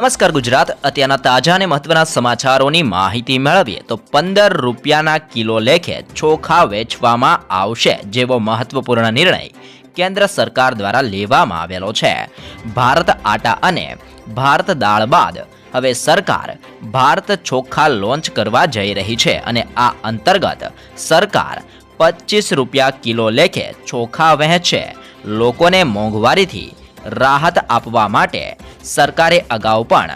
નમસ્કાર ગુજરાત. અત્યારના તાજા અને મહત્વના સમાચારોની માહિતી મેળવીએ તો પંદર રૂપિયાના કિલો લેખે ચોખા વેચવામાં આવશે જેવો મહત્વપૂર્ણ નિર્ણય કેન્દ્ર સરકાર દ્વારા લેવામાં આવેલો છે. ભારત આટા અને ભારત દાળ બાદ હવે સરકાર ભારત ચોખા લોન્ચ કરવા જઈ રહી છે અને આ અંતર્ગત સરકાર પચીસ રૂપિયા કિલો લેખે ચોખા વહેંચશે લોકોને મોંઘવારીથી રાહત આપવા માટે સરકારે અગાઉ પણ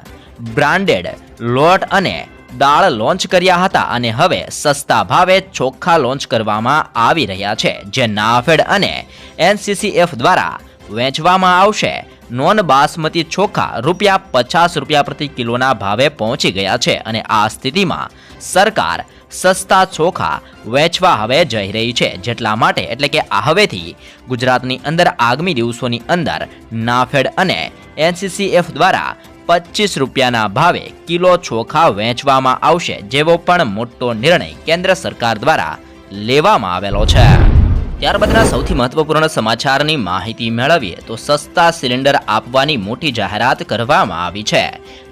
બ્રાન્ડેડ લોટ અને દાળ લોન્ચ કર્યા હતા અને હવે સસ્તા ભાવે ચોખ્ખા લોન્ચ કરવામાં આવી રહ્યા છે, જે નાફેડ અને એનસીસીએફ દ્વારા વેચવામાં આવશે. નોન બાસમતી ચોખા રૂપિયા પચાસ રૂપિયા પ્રતિ કિલોના ભાવે પહોંચી ગયા છે અને આ સ્થિતિમાં સરકાર સસ્તા ચોખા વેચવા હવે જઈ રહી છે. જેટલા માટે એટલે કે હવેથી ગુજરાતની અંદર આગામી દિવસોની અંદર નાફેડ અને એનસીસીએફ દ્વારા પચીસ રૂપિયાના ભાવે કિલો ચોખા વેચવામાં આવશે જેવો પણ મોટો નિર્ણય કેન્દ્ર સરકાર દ્વારા લેવામાં આવેલો છે. ત્યારબાદના સૌથી મહત્વપૂર્ણ સમાચારની માહિતી મેળવીએ તો સસ્તા સિલિન્ડર આપવાની મોટી જાહેરાત કરવામાં આવી છે.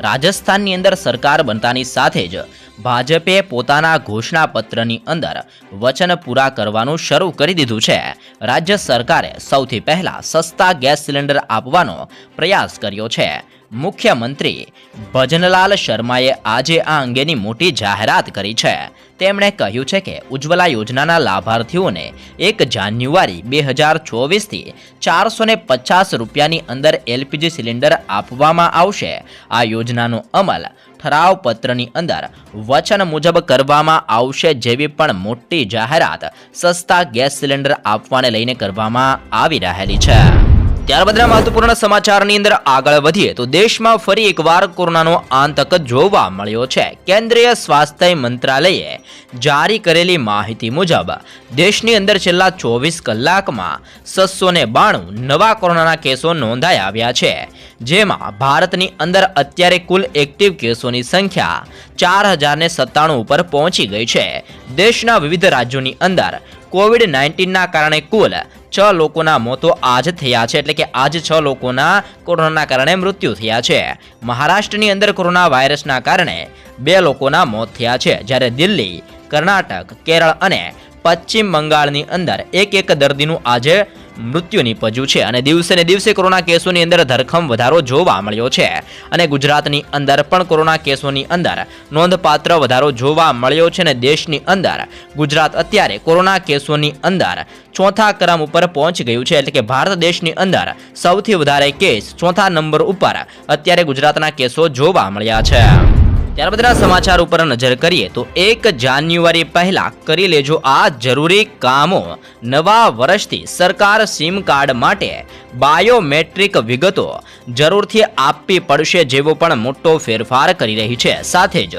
રાજસ્થાનની અંદર સરકાર બનતાની સાથે જ ભાજપે પોતાના ઘોષણાપત્રની અંદર વચન પૂરા કરવાનું શરૂ કરી દીધું છે. રાજ્ય સરકારે સૌથી પહેલા સસ્તા ગેસ સિલિન્ડર આપવાનો પ્રયાસ કર્યો છે. મુખ્યમંત્રી ભજનલાલ શર્માએ આજે આ અંગેની મોટી જાહેરાત કરી છે. તેમણે કહ્યું છે કે ઉજ્જવલા યોજનાના લાભાર્થીઓને એક જાન્યુઆરી બે હજાર ચોવીસથી ચારસો ને પચાસ રૂપિયાની અંદર એલપીજી સિલિન્ડર આપવામાં આવશે. આ યોજનાનો અમલ ઠરાવ પત્રની અંદર વચન મુજબ કરવામાં આવશે જેવી પણ મોટી જાહેરાત સસ્તા ગેસ સિલિન્ડર આપવાને લઈને કરવામાં આવી રહેલી છે. ત્યારબાદના મહત્વપૂર્ણ સમાચારની અંદર આગળ વધીએ તો દેશમાં ફરી એકવાર કોરોનાનો આતંક જોવા મળ્યો છે. કેન્દ્રીય સ્વાસ્થ્ય મંત્રાલયે જારી કરેલી માહિતી મુજબ, દેશની અંદર છેલ્લા ચોવીસ કલાકમાં છસો ને બાણું નવા કોરોનાના કેસો નોંધાઈ આવ્યા છે. જેમાં ભારતની અંદર અત્યારે કુલ એક્ટિવ કેસોની સંખ્યા ચાર હજારને સત્તાણું ઉપર પહોંચી ગઈ છે. દેશના વિવિધ રાજ્યોની અંદર કોવિડ નાઇન્ટીનના કારણે કુલ છ લોકોના મોતો આજ થયા છે. એટલે કે આજ છ લોકોના કોરોનાના કારણે મૃત્યુ થયા છે. મહારાષ્ટ્રની અંદર કોરોના વાયરસના કારણે બે લોકોના મોત થયા છે. જ્યારે દિલ્હી, કર્ણાટક, કેરળ અને પશ્ચિમ બંગાળની અંદર એક એક દર્દીનું આજે મૃત્યુ નીપજ્યું છે અને દિવસે ને દિવસે કોરોના કેસોની અંદર ધરખમ વધારો જોવા મળ્યો છે. અને ગુજરાતની અંદર પણ કોરોના કેસોની અંદર નોંધપાત્ર વધારો જોવા મળ્યો છે અને દેશની અંદર ગુજરાત અત્યારે કોરોના કેસોની અંદર ચોથા ક્રમ ઉપર પહોંચી ગયું છે. એટલે કે ભારત દેશની અંદર સૌથી વધારે કેસ ચોથા નંબર ઉપર અત્યારે ગુજરાતના કેસો જોવા મળ્યા છે. ત્યારબાદના સમાચાર ઉપર નજર કરીએ તો એક જાન્યુઆરી પહેલા કરી લેજો આ જરૂરી કામો. નવા વર્ષથી સરકાર સિમ કાર્ડ માટે બાયોમેટ્રિક વિગતો જરૂરથી આપવી પડશે જેવો પણ મોટો ફેરફાર કરી રહી છે. સાથે જ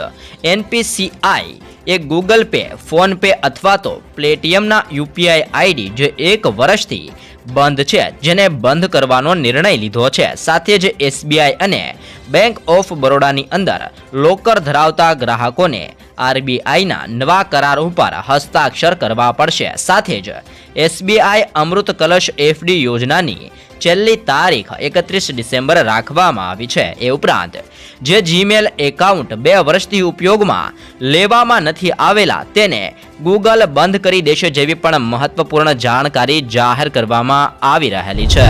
એનપીસીઆઈ એ ગૂગલ પે, ફોન પે અથવા તો પ્લેટીએમના યુપીઆઈ આઈડી જે એક વર્ષથી બંધ છે, જેને બંધ કરવાનો નિર્ણય લીધો છે. સાથે જ એસબીઆઈ અને બેંક ઓફ બરોડાની અંદર લોકર ધરાવતા ગ્રાહકોને આરબીઆઈના નવા કરાર ઉપર હસ્તાક્ષર કરવા પડશે. સાથે જ એસબીઆઈ અમૃત કલશ એફડી યોજનાની છેલ્લી તારીખ એકત્રીસ ડિસેમ્બર રાખવામાં આવી છે. એ ઉપરાંત જે જીમેલ એકાઉન્ટ બે વર્ષથી ઉપયોગમાં લેવામાં નથી આવેલા તેને ગૂગલ બંધ કરી દેશે જેવી પણ મહત્વપૂર્ણ જાણકારી જાહેર કરવામાં આવી રહેલી છે.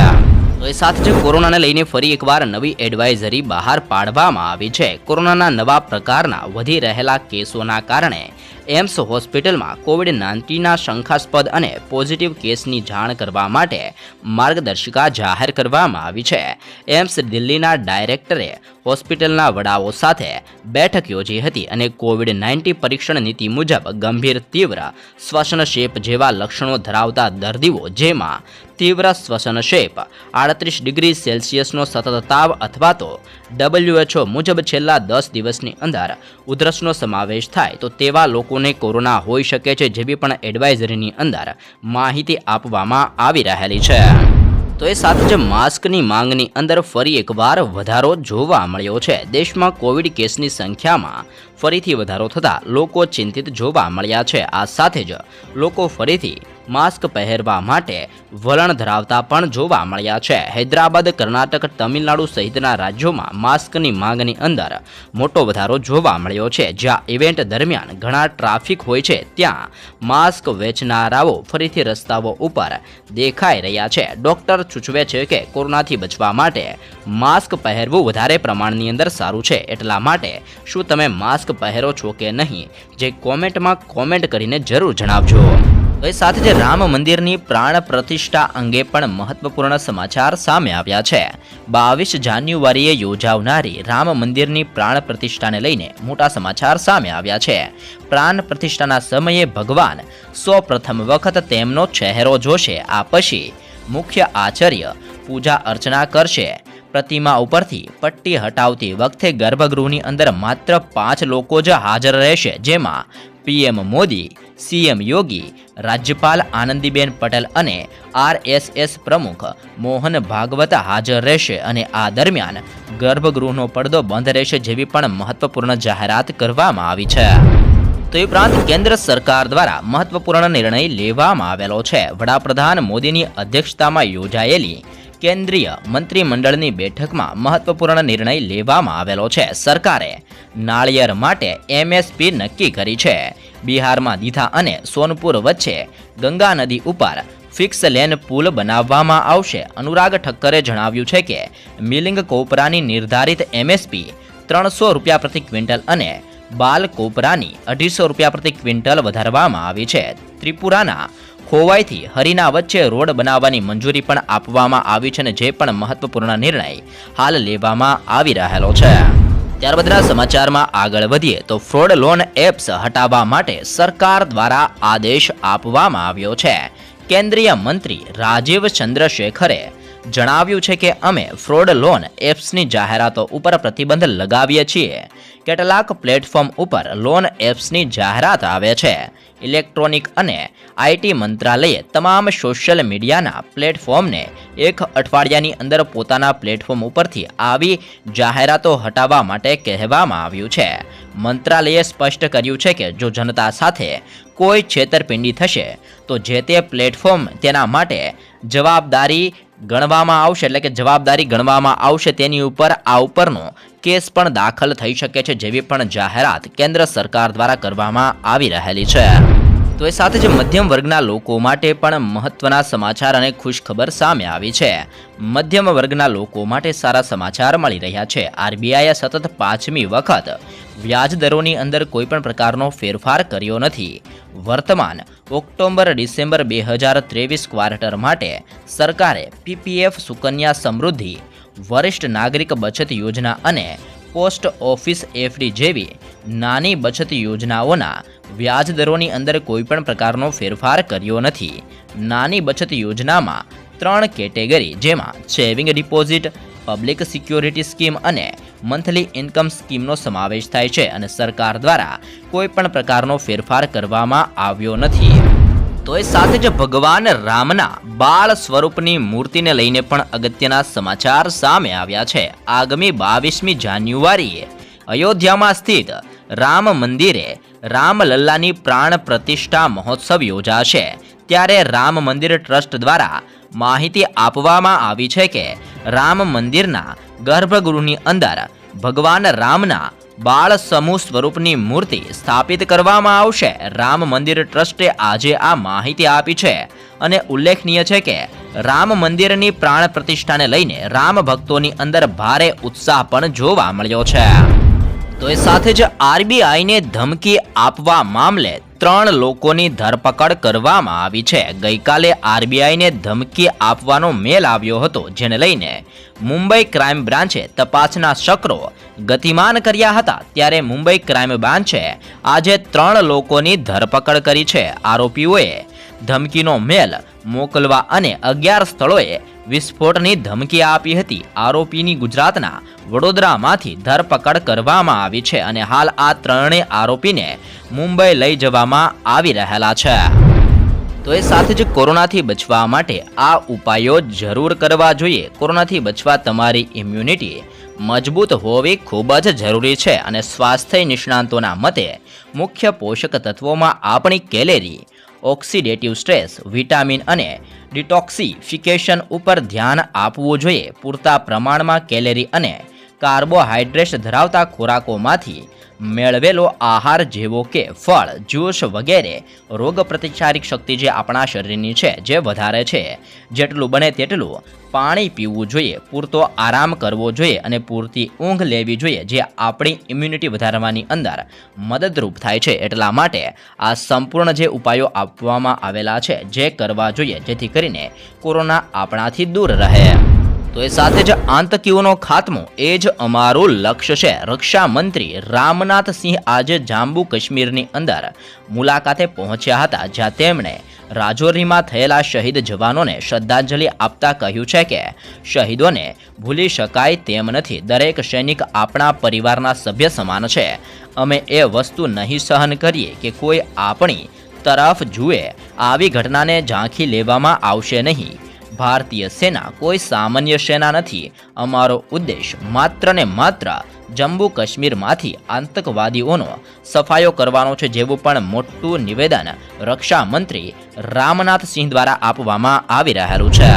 તો એ સાથે જ કોરોનાને લઈને ફરી એકવાર નવી એડવાઇઝરી બહાર પાડવામાં આવી છે. કોરોનાના નવા પ્રકારના વધી રહેલા કેસોના કારણે એમ્સ હોસ્પિટલમાં કોવિડ નાઇન્ટીનના શંકાસ્પદ અને પોઝિટિવ કેસની જાણ કરવા માટે માર્ગદર્શિકા જાહેર કરવામાં આવી છે. એમ્સ દિલ્હીના ડાયરેક્ટરે હોસ્પિટલના વડાઓ સાથે બેઠક યોજી હતી અને કોવિડ નાઇન્ટીન પરીક્ષણ નીતિ મુજબ ગંભીર તીવ્ર શ્વસનશેપ જેવા લક્ષણો ધરાવતા દર્દીઓ જેમાં તીવ્ર શ્વસનશેપ આડત્રીસ ડિગ્રી સેલ્સિયસનો સતત તાવ અથવા તો ડબલ્યુએચઓ મુજબ છેલ્લા દસ દિવસની અંદર ઉધરસનો સમાવેશ થાય તો તેવા લોકોને કોરોના હોઈ શકે છે જેવી પણ એડવાઇઝરીની અંદર માહિતી આપવામાં આવી રહેલી છે. તો એ સાથે જ માસ્કની માંગની અંદર ફરી એકવાર વધારો જોવા મળ્યો છે. દેશમાં કોવિડ કેસની સંખ્યામાં ફરીથી વધારો થતાં લોકો ચિંતિત જોવા મળ્યા છે. આ સાથે જ લોકો ફરીથી માસ્ક પહેરવા માટે વલણ ધરાવતા પણ જોવા મળ્યા છે. હૈદરાબાદ, કર્ણાટક, તમિલનાડુ સહિતના રાજ્યોમાં માસ્કની માંગની અંદર મોટો વધારો જોવા મળ્યો છે. જ્યાં ઇવેન્ટ દરમિયાન ઘણા ટ્રાફિક હોય છે, ત્યાં માસ્ક વેચનારાઓ ફરીથી રસ્તાઓ ઉપર દેખાઈ રહ્યા છે. ડોક્ટર સૂચવે છે કે કોરોનાથી બચવા માટે માસ્ક પહેરવું વધારે પ્રમાણની અંદર સારું છે. એટલા માટે શું તમે માસ્ક પહેરો છો કે નહીં, જે કોમેન્ટમાં કોમેન્ટ કરીને જરૂર જણાવજો. એ સાથે જ રામ મંદિરની પ્રાણ પ્રતિષ્ઠા અંગે પણ મહત્વપૂર્ણ સમાચાર સામે આવ્યા છે. બાવીસ જાન્યુઆરીએ યોજાવનારી રામ મંદિરની પ્રાણ પ્રતિષ્ઠાને લઈને મોટા સમાચાર સામે આવ્યા છે. પ્રાણ પ્રતિષ્ઠાના સમયે ભગવાન સૌ પ્રથમ વખત તેમનો ચહેરો જોશે, આ પછી મુખ્ય આચાર્ય પૂજા અર્ચના કરશે. પ્રતિમા ઉપરથી પટ્ટી હટાવતી વખતે ગર્ભગૃહની અંદર માત્ર પાંચ લોકો જ હાજર રહેશે, જેમાં પીએમ મોદી સીએમ યોગી, રાજ્યપાલ આનંદીબેન પટેલ અને આરએસએસ પ્રમુખ મોહન ભાગવત હાજર રહેશે અને આ દરમિયાન ગર્ભગૃહનો પડદો બંધ રહેશે જેવી પણ મહત્વપૂર્ણ જાહેરાત કરવામાં આવી છે. તો એ ઉપરાંત કેન્દ્ર સરકાર દ્વારા મહત્વપૂર્ણ નિર્ણય લેવામાં આવેલો છે. વડાપ્રધાન મોદીની અધ્યક્ષતામાં યોજાયેલી કેન્દ્રીય મંત્રીમંડળની બેઠકમાં મહત્વપૂર્ણ નિર્ણય લેવામાં આવેલો છે. સરકારે નાળિયેર માટે એમએસપી નક્કી કરી છે. બિહારમાં દીધા અને સોનપુર વચ્ચે ગંગા નદી ઉપર ફિક્સ લેન પુલ બનાવવામાં આવશે. અનુરાગ ઠક્કરે જણાવ્યું છે કે, મિલિંગ કોપરાની નિર્ધારિત એમએસપી ત્રણસો રૂપિયા પ્રતિ ક્વિન્ટલ અને બાલ કોપરાની અઢીસો રૂપિયા પ્રતિ ક્વિન્ટલ વધારવામાં આવી છે. ત્રિપુરાના ખોવાઈથી હરિના વચ્ચે રોડ બનાવવાની મંજૂરી પણ આપવામાં આવી છે અને જે પણ મહત્વપૂર્ણ નિર્ણય હાલ લેવામાં આવી રહેલો છે. ત્યારબાદના સમાચારમાં આગળ વધીએ તો ફ્રોડ લોન એપ્સ હટાવવા માટે સરકાર દ્વારા આદેશ આપવામાં આવ્યો છે. કેન્દ્રીય મંત્રી રાજીવ ચંદ્રશેખરે જણાવ્યું છે કે અમે ફ્રોડ લોન એપ્સની જાહેરાતો ઉપર પ્રતિબંધ લગાવીએ છીએ. કેટલાક પ્લેટફોર્મ ઉપર લોન એપ્સની જાહેરાત આવે છે. ઇલેક્ટ્રોનિક અને આઈટી મંત્રાલયે તમામ સોશિયલ મીડિયાના પ્લેટફોર્મને એક અઠવાડિયાની અંદર પોતાના પ્લેટફોર્મ ઉપરથી આવી જાહેરાતો હટાવવા માટે કહેવામાં આવ્યું છે. મંત્રાલયે સ્પષ્ટ કર્યું છે કે જો જનતા સાથે કોઈ છેતરપિંડી થશે, તો જે તે પ્લેટફોર્મ તેના માટે જવાબદારી ગણવામાં આવશે, એટલે કે જવાબદારી ગણવામાં આવશે તેની ઉપર આ ઉપરનો કેસ પણ દાખલ થઈ શકે છે જેવી પણ જાહેરાત કેન્દ્ર સરકાર દ્વારા કરવામાં આવી રહેલી છે. તો એ સાથે જ મધ્યમ વર્ગના લોકો માટે પણ મહત્વના સમાચાર અને ખુશખબર સામે આવી છે. મધ્યમ વર્ગના લોકો માટે સારા સમાચાર મળી રહ્યા છે. આરબીઆઈએ સતત પાંચમી વખત વ્યાજ દરોની અંદર કોઈ પણ પ્રકારનો ફેરફાર કર્યો નથી. વર્તમાન ઓક્ટોબર ડિસેમ્બર બે હજાર ત્રેવીસ ક્વાર્ટર માટે સરકારે પીપીએફ સુકન્યા સમૃદ્ધિ, વરિષ્ઠ નાગરિક બચત યોજના અને પોસ્ટ ઓફિસ એફડી જેવી નાની બચત યોજનાઓના વ્યાજ દરોની અંદર કોઈપણ પ્રકારનો ફેરફાર કર્યો નથી. નાની બચત યોજનામાં ત્રણ કેટેગરી, જેમાં saving deposit, public security scheme અને મંથલી ઇન્કમ સ્કીમનો સમાવેશ થાય છે અને સરકાર દ્વારા કોઈ પણ પ્રકારનો ફેરફાર કરવામાં આવ્યો નથી. તો એ સાથે જ ભગવાન રામના બાળ સ્વરૂપની મૂર્તિને લઈને પણ અગત્યના સમાચાર સામે આવ્યા છે. આગામી બાવીસમી જાન્યુઆરીએ અયોધ્યામાં સ્થિત રામ મંદિરે રામલલ્લાની પ્રાણ પ્રતિષ્ઠા મહોત્સવ યોજાશે. ત્યારે રામ મંદિર ટ્રસ્ટ દ્વારા માહિતી આપવામાં આવી છે કે રામ મંદિરના ગર્ભગૃહની અંદર ભગવાન રામના બાળ સમૂહ સ્વરૂપની મૂર્તિ સ્થાપિત કરવામાં આવશે. રામ મંદિર ટ્રસ્ટે આજે આ માહિતી આપી છે અને ઉલ્લેખનીય છે કે રામ મંદિરની પ્રાણ પ્રતિષ્ઠાને લઈને રામ ભક્તોની અંદર ભારે ઉત્સાહ પણ જોવા મળ્યો છે. તો એ સાથે જ આરબીઆઈને ધમકી આપવા મામલે ત્રણ લોકોની ધરપકડ કરવામાં આવી છે. ગઈકાલે આરબીઆઈને ધમકી આપવાનો મેલ આવ્યો હતો, જેને લઈને મુંબઈ ક્રાઇમ બ્રાન્ચે તપાસના ચક્રો ગતિમાન કર્યા હતા. ત્યારે મુંબઈ ક્રાઇમ બ્રાન્ચે આજે ત્રણ લોકોની ધરપકડ કરી છે. આરોપીઓએ ધમકીનો મેલ મોકલવા અને અગિયાર સ્થળોએ વિસ્ફોટની ધમકી આપી હતી. આરોપીની ગુજરાતના વડોદરામાંથી ધરપકડ કરવામાં આવી છે અને હાલ આ ત્રણેય આરોપીને મુંબઈ લઈ જવામાં આવી રહેલા છે. તો એ સાથે જ કોરોનાથી બચવા માટે આ ઉપાયો જરૂર કરવા જોઈએ. કોરોનાથી બચવા તમારી ઇમ્યુનિટી મજબૂત હોવી ખૂબ જ જરૂરી છે અને સ્વાસ્થ્ય નિષ્ણાંતોના મતે મુખ્ય પોષક તત્વોમાં આપણી કેલેરી ઓક્સિડેટિવ સ્ટ્રેસ વિટામિન અને ડિટોક્સિફિકેશન ઉપર ધ્યાન આપવું જોઈએ. પૂરતા પ્રમાણમાં કેલેરી અને કાર્બોહાઈડ્રેટ્સ ધરાવતા ખોરાકોમાંથી મેળવેલો આહાર જેવો કે ફળ, જ્યુસ વગેરે રોગ પ્રતિકારક શક્તિ જે આપણા શરીરની છે, જે વધારે છે. જેટલું બને તેટલું પાણી પીવું જોઈએ, પૂરતો આરામ કરવો જોઈએ અને પૂરતી ઊંઘ લેવી જોઈએ, જે આપણી ઇમ્યુનિટી વધારવાની અંદર મદદરૂપ થાય છે. એટલા માટે આ સંપૂર્ણ જે ઉપાયો આપવામાં આવેલા છે, જે કરવા જોઈએ, જેથી કરીને કોરોના આપણાથી દૂર રહે. તો એ સાથે જ આતંકીઓનો ખાત્મો, એ જ અમારું લક્ષ્ય છે. રક્ષા મંત્રી રામનાથ સિંહ આજે જાંબુ કાશ્મીરની અંદર મુલાકાતે પહોંચ્યા હતા, જ્યાં તેમણે રાજૌરીમાં થયેલા શહીદ જવાનોને શ્રદ્ધાંજલિ આપતા કહ્યું છે કે, શહીદોને ભૂલી શકાય તેમ નથી. દરેક સૈનિક આપણા પરિવારના સભ્ય સમાન છે. અમે એ વસ્તુ નહીં સહન કરીએ કે કોઈ આપણી તરફ જુએ. આવી ઘટનાને ઝાંખી લેવામાં આવશે નહીં. ભારતીય સેના કોઈ સામાન્ય સેના નથી. અમારો ઉદ્દેશ માત્ર ને માત્ર જમ્મુ કાશ્મીરમાંથી આતંકવાદીઓનો સફાયો કરવાનો છે જેવું પણ મોટું નિવેદન રક્ષા મંત્રી રામનાથ સિંહ દ્વારા આપવામાં આવી રહેલું છે.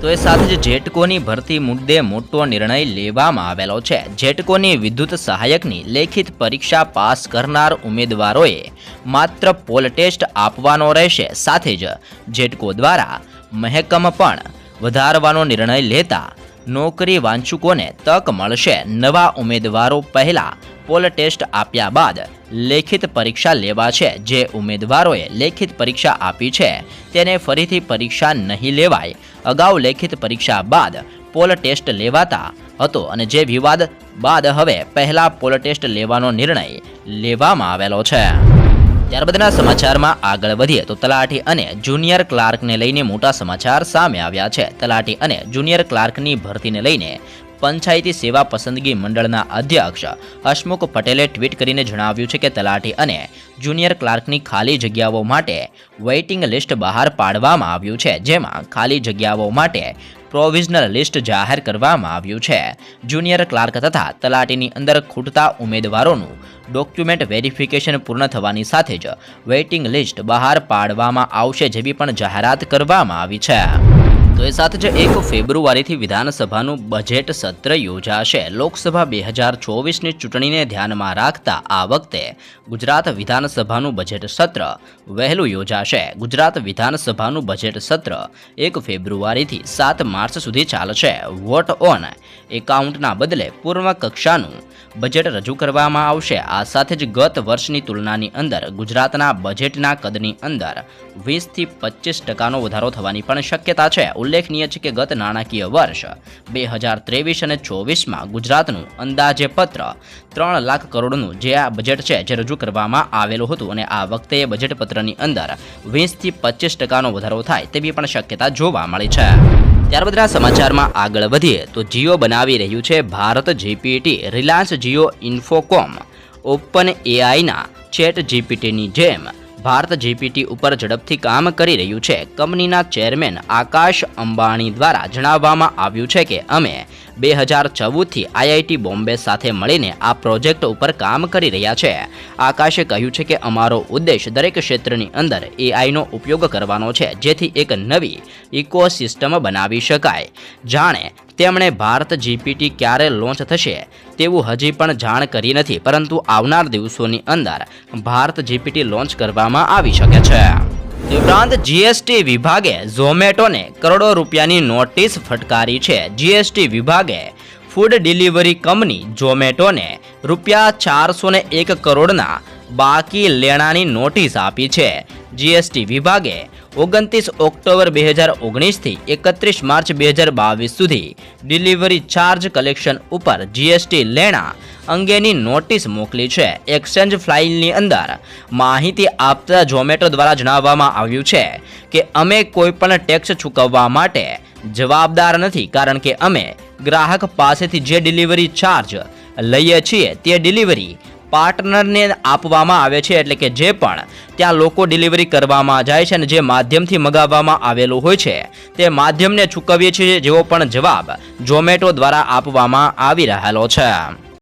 તો એ સાથે જ જેટકોની ભરતી મુદ્દે મોટો નિર્ણય લેવામાં આવેલો છે. જેટકોની વિદ્યુત સહાયકની લેખિત પરીક્ષા પાસ કરનાર ઉમેદવારોએ માત્ર પોલ ટેસ્ટ આપવાનો રહેશે. સાથે જ જેટકો દ્વારા મહેકમ પણ વધારવાનો નિર્ણય લેતા નોકરી વાંચુકોને તક મળશે નવા ઉમેદવારો પહેલા પોલ ટેસ્ટ આપ્યા બાદ લેખિત પરીક્ષા લેવા છે. જે ઉમેદવારોએ લેખિત પરીક્ષા આપી છે તેને ફરીથી પરીક્ષા નહીં લેવાય. અગાઉ લેખિત પરીક્ષા બાદ પોલ ટેસ્ટ લેવાતા હતો અને જે વિવાદ બાદ હવે પહેલા પોલ ટેસ્ટ લેવાનો નિર્ણય લેવામાં આવેલો છે. ત્યારબાદના સમાચારમાં આગળ વધીએ તો તલાટી અને જુનિયર ક્લાર્કને લઈને મોટા સમાચાર સામે આવ્યા છે. તલાટી અને જુનિયર ક્લાર્કની ભરતીને લઈને પંચાયતી સેવા પસંદગી મંડળના અધ્યક્ષ હસમુખ પટેલે ટ્વીટ કરીને જણાવ્યું છે કે તલાટી અને જુનિયર ક્લાર્કની ખાલી જગ્યાઓ માટે વેઇટિંગ લિસ્ટ બહાર પાડવામાં આવ્યું છે. જેમાં ખાલી જગ્યાઓ માટે પ્રોવિઝનલ લિસ્ટ જાહેર કરવામાં આવ્યું છે. જુનિયર ક્લાર્ક તથા તલાટીની અંદર ખૂટતા ઉમેદવારોનું ડોક્યુમેન્ટ વેરિફિકેશન પૂર્ણ થવાની સાથે જ વેઇટિંગ લિસ્ટ બહાર પાડવામાં આવશે જેવી પણ જાહેરાત કરવામાં આવી છે. તો એ સાથે જ એક ફેબ્રુઆરીથી વિધાનસભાનું બજેટ સત્ર યોજાશે. લોકસભા બે હજાર ચોવીસની ચૂંટણીને ધ્યાનમાં રાખતા આ વખતે ગુજરાત વિધાનસભાનું બજેટ સત્ર વહેલું યોજાશે. ગુજરાત વિધાનસભાનું બજેટ સત્ર એક ફેબ્રુઆરીથી સાત માર્ચ સુધી ચાલશે. વોટ ઓન એકાઉન્ટના બદલે પૂર્વ કક્ષાનું બજેટ રજૂ કરવામાં આવશે. આ સાથે જ ગત વર્ષની તુલનાની અંદર ગુજરાતના બજેટના કદની અંદર વીસથી પચીસ ટકાનો વધારો થવાની પણ શક્યતા છે. ઉલ્લેખનીય છે કે ગત નાણાકીય વર્ષ બે હજાર ત્રેવીસ અને ચોવીસમાં ગુજરાતનું અંદાજેપત્ર ત્રણ લાખ કરોડનું જે આ બજેટ છે જે રજૂ કરવામાં આવેલું હતું અને આ વખતે બજેટ પત્રની અંદર વીસથી પચીસ ટકાનો વધારો થાય તેવી પણ શક્યતા જોવા મળી છે. ત્યારબાદના સમાચારમાં આગળ વધીએ તો જીઓ બનાવી રહ્યું છે Bharat GPT Reliance Jio Infocomm, open એઆઈના chat જીપીટીની જેમ. ભારત જીપીટી ઉપર ઝડપથી કામ કરી રહ્યું છે. કંપનીના ચેરમેન આકાશ અંબાણી દ્વારા જણાવવામાં આવ્યું છે કે અમે બે હજાર ચૌદથી આઈઆઈટી બોમ્બે સાથે મળીને આ પ્રોજેક્ટ ઉપર કામ કરી રહ્યા છે. આકાશે કહ્યું છે કે અમારો ઉદ્દેશ દરેક ક્ષેત્રની અંદર એઆઈનો ઉપયોગ કરવાનો છે, જેથી એક નવી ઇકોસિસ્ટમ બનાવી શકાય. જાણે તેમણે ભારત જીપીટી ક્યારે લોન્ચ થશે તેવું હજી પણ જાણ કરી નથી, પરંતુ આવનાર દિવસોની અંદર ભારત જીપીટી લોન્ચ કરવામાં આવી શકે છે. ઉપરાંત જીએસટી વિભાગે ઝોમેટોને કરોડો રૂપિયાની નોટિસ ફટકારી છે. જીએસટી વિભાગે ફૂડ ડિલિવરી કંપની ઝોમેટોને રૂપિયા ચારસો એક કરોડના બાકી લેણાની નોટિસ આપી છે. જીએસટી વિભાગે ઓગણત્રીસ ઓક્ટોબર બે હજાર ઓગણીસથી એકત્રીસ માર્ચ બે હજાર બાવીસ સુધી ડિલિવરી ચાર્જ કલેક્શન ઉપર જીએસટી લેણા અંગેની નોટિસ મોકલી છે. એક્સચેન્જ ફ્લાઇલની અંદર માહિતી આપતા ઝોમેટો દ્વારા જણાવવામાં આવ્યું છે કે અમે કોઈપણ ટેક્સ ચૂકવવા માટે જવાબદાર નથી, કારણ કે અમે ગ્રાહક પાસેથી જે ડિલિવરી ચાર્જ લઈએ છીએ તે ડિલિવરી પાર્ટનરને આપવામાં આવે છે એટલે કે જે પણ ત્યાં લોકો ડિલિવરી કરવામાં જાય છે અને જે માધ્યમથી મગાવવામાં આવેલું હોય છે, તે માધ્યમને ચૂકવીએ છીએ જેવો પણ જવાબ ઝોમેટો દ્વારા આપવામાં આવી રહેલો છે.